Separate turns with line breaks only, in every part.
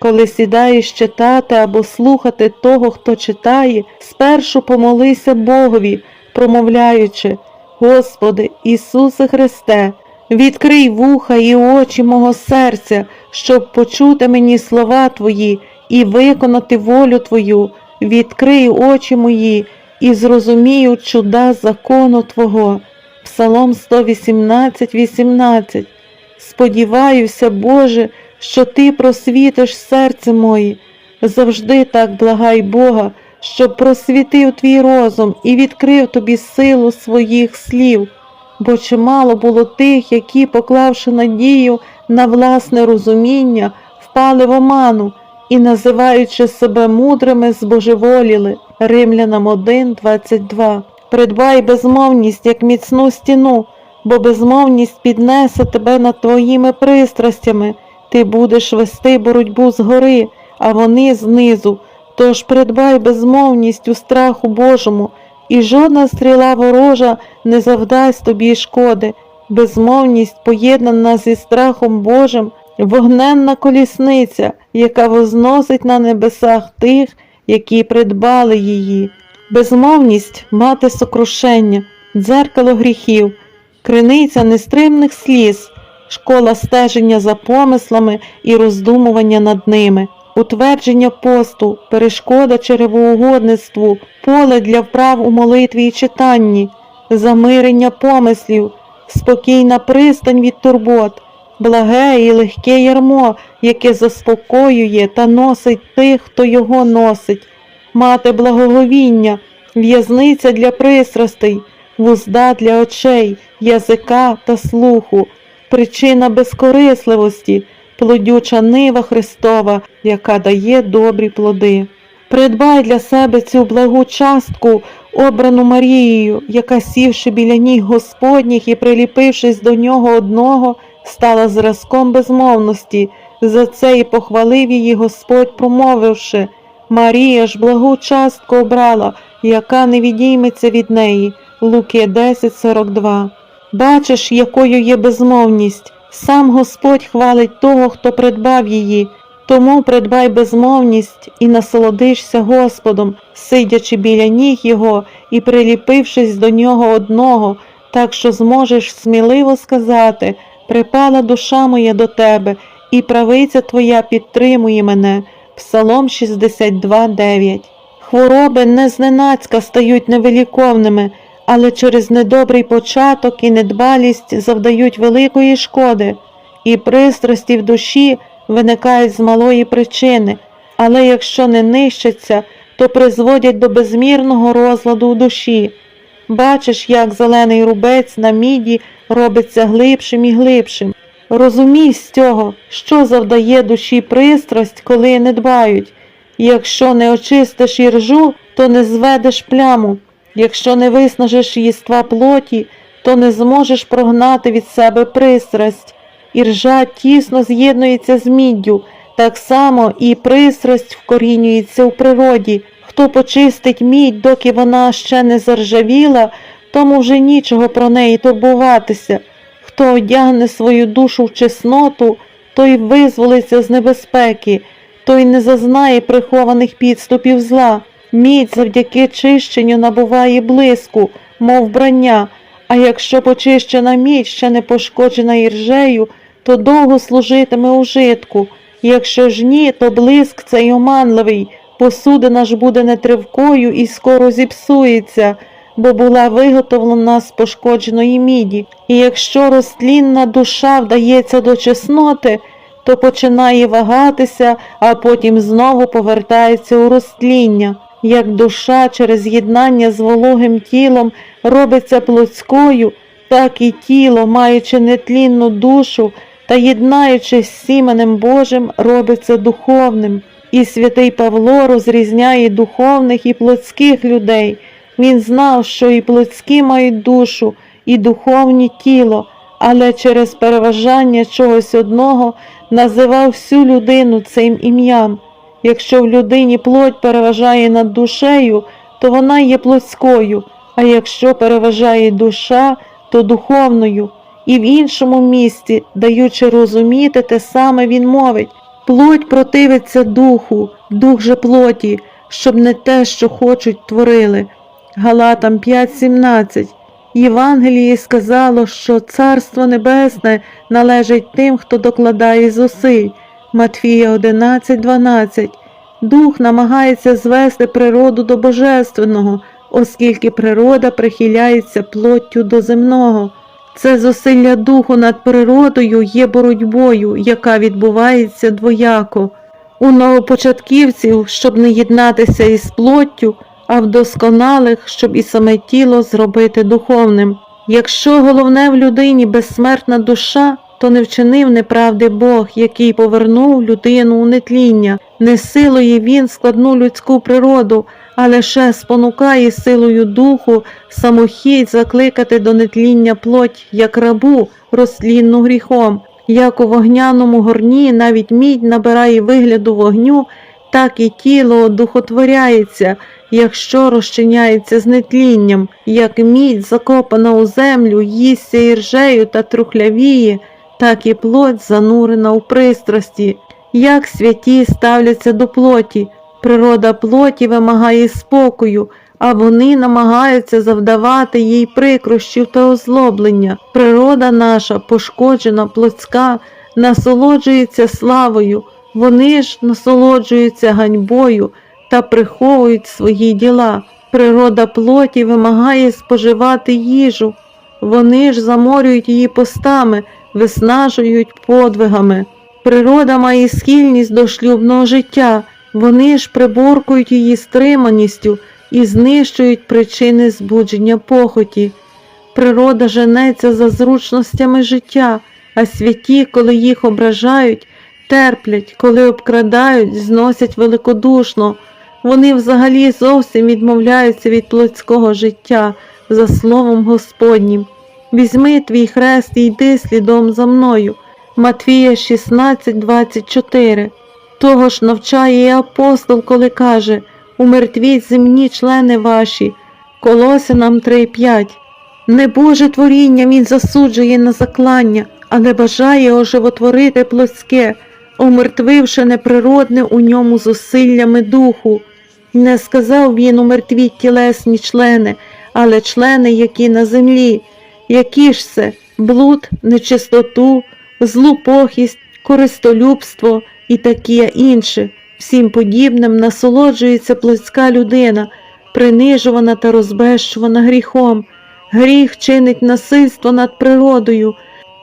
Коли сідаєш читати або слухати того, хто читає, спершу помолися Богові, промовляючи, Господи, Ісусе Христе, відкрий вуха і очі мого серця, щоб почути мені слова Твої і виконати волю Твою, відкрий очі мої і зрозумію чуда закону Твого. Псалом 118, 18. Сподіваюся, Боже, що Ти просвітиш серце моє. Завжди так благай Бога, щоб просвітив твій розум і відкрив тобі силу своїх слів, бо чимало було тих, які, поклавши надію на власне розуміння, впали в оману і, називаючи себе мудрими, збожеволіли. Римлянам 1, 22. Придбай безмовність як міцну стіну, бо безмовність піднесе тебе над твоїми пристрастями, ти будеш вести боротьбу згори, а вони знизу. Тож придбай безмовність у страху Божому, і жодна стріла ворожа не завдасть тобі шкоди. Безмовність, поєднана зі страхом Божим, вогненна колісниця, яка возносить на небесах тих, які придбали її. Безмовність мати сокрушення, дзеркало гріхів, криниця нестримних сліз, школа стеження за помислами і роздумування над ними, утвердження посту, перешкода черевоугодництву, поле для вправ у молитві і читанні, замирення помислів, спокійна пристань від турбот, благе і легке ярмо, яке заспокоює та носить тих, хто його носить, мати благоговіння, в'язниця для пристрастей, вузда для очей, язика та слуху, причина безкорисливості, плодюча нива Христова, яка дає добрі плоди. Придбай для себе цю благу частку, обрану Марією, яка, сівши біля ніг Господніх і приліпившись до нього одного, стала зразком безмовності. За це і похвалив її Господь, промовивши Марія ж благу частку обрала, яка не відійметься від неї. Луки 10.42 Бачиш, якою є безмовність. Сам Господь хвалить того, хто придбав її. Тому придбай безмовність і насолодишся Господом, сидячи біля ніг Його і приліпившись до нього одного, так що зможеш сміливо сказати припала душа моя до тебе, і правиця твоя підтримує мене. Псалом 62.9 Хвороби не зненацька стають невиліковними, але через недобрий початок і недбалість завдають великої шкоди, і пристрасті в душі виникають з малої причини, але якщо не нищаться, то призводять до безмірного розладу в душі. Бачиш, як зелений рубець на міді робиться глибшим і глибшим. Розумій з цього, що завдає душі пристрасть, коли не дбають. Якщо не очистиш іржу, то не зведеш пляму. Якщо не виснажиш їства плоті, то не зможеш прогнати від себе пристрасть. Іржа тісно з'єднується з міддю, так само і пристрасть вкорінюється у природі. Хто почистить мідь, доки вона ще не заржавіла, тому вже нічого про неї турбуватися. Хто одягне свою душу в чесноту, той визволиться з небезпеки, той не зазнає прихованих підступів зла. Мідь завдяки чищенню набуває блиску, мов брання, а якщо почищена мідь ще не пошкоджена іржею, то довго служитиме ужитку. Якщо ж ні, то блиск цей оманливий, посудина ж буде нетривкою і скоро зіпсується, бо була виготовлена з пошкодженої міді. І якщо розтлінна душа вдається до чесноти, то починає вагатися, а потім знову повертається у розтління. Як душа через єднання з вологим тілом робиться плотською, так і тіло, маючи нетлінну душу та єднаючись з сіменем Божим, робиться духовним. І святий Павло розрізняє духовних і плотських людей. Він знав, що і плотські мають душу, і духовні тіло, але через переважання чогось одного називав всю людину цим ім'ям. Якщо в людині плоть переважає над душею, то вона є плотською, а якщо переважає душа, то духовною. І в іншому місці, даючи розуміти, те саме він мовить Плоть противиться духу, дух же плоті, щоб не те, що хочуть, творили. Галатам 5.17 Євангеліє сказало, що Царство Небесне належить тим, хто докладає зусиль. Матфія 11.12 Дух намагається звести природу до божественного, оскільки природа прихиляється плоттю до земного. Це зусилля духу над природою є боротьбою, яка відбувається двояко. У новопочатківців, щоб не єднатися із плоттю, а в досконалих, щоб і саме тіло зробити духовним. Якщо головне в людині безсмертна душа, то не вчинив неправди Бог, який повернув людину у нетління, не силує він складну людську природу, а лише спонукає силою духу самохідь закликати до нетління плоть, як рабу, розтлінну гріхом. Як у вогняному горні навіть мідь набирає вигляду вогню, так і тіло одухотворяється, якщо розчиняється з нетлінням, як мідь, закопана у землю, їсться іржею та трухлявіє, так і плоть занурена у пристрасті. Як святі ставляться до плоті, природа плоті вимагає спокою, а вони намагаються завдавати їй прикрощів та озлоблення. Природа наша, пошкоджена, плотська, насолоджується славою, вони ж насолоджуються ганьбою та приховують свої діла. Природа плоті вимагає споживати їжу, вони ж заморюють її постами, виснажують подвигами. Природа має схильність до шлюбного життя, вони ж приборкують її стриманістю і знищують причини збудження похоті. Природа женеться за зручностями життя, а святі, коли їх ображають, терплять, коли обкрадають, зносять великодушно. Вони взагалі зовсім відмовляються від плотського життя за словом Господнім. Візьми твій хрест і йди слідом за мною. Матвія 16:24. Того ж навчає і апостол, коли каже Умертвіть земні члени ваші. Колосинам 3:5. Не Боже творіння він засуджує на заклання, але бажає оживотворити плотське, омертвивши неприродне у ньому зусиллями духу. Не сказав він умертвіть тілесні члени, але члени, які на землі, які ж це блуд, нечистоту, злупохість, користолюбство і таке інше. Всім подібним насолоджується плотська людина, принижувана та розбещувана гріхом. Гріх чинить насильство над природою,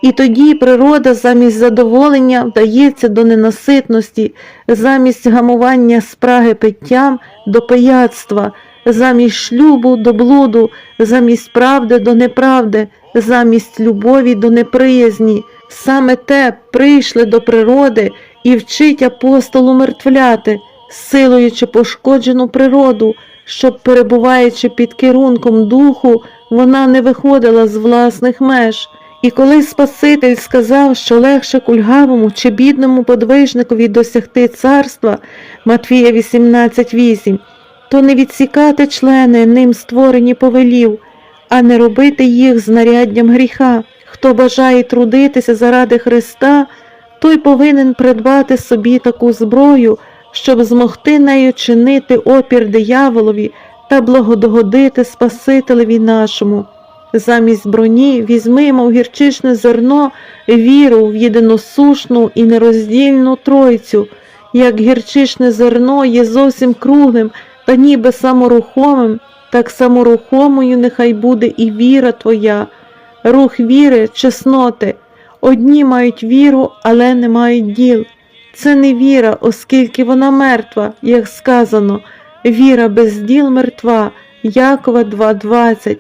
і тоді природа замість задоволення вдається до ненаситності, замість гамування спраги питтям до пияцтва, замість шлюбу до блуду, замість правди до неправди, замість любові до неприязні. Саме те прийшли до природи і вчить апостол умертвляти, силуючи пошкоджену природу, щоб, перебуваючи під керунком духу, вона не виходила з власних меж. І коли Спаситель сказав, що легше кульгавому чи бідному подвижникові досягти царства Матвія 18.8, то не відсікати члени ним створені повелів, а не робити їх знаряддям гріха. Хто бажає трудитися заради Христа, той повинен придбати собі таку зброю, щоб змогти нею чинити опір дияволові та благодогодити Спасителеві нашому. Замість броні візьмемо в гірчичне зерно віру в єдиносушну і нероздільну Тройцю, як гірчичне зерно є зовсім круглим та ніби саморухомим, так саморухомою нехай буде і віра твоя, рух віри, чесноти. Одні мають віру, але не мають діл. Це не віра, оскільки вона мертва, як сказано, віра без діл мертва, Якова 2.20.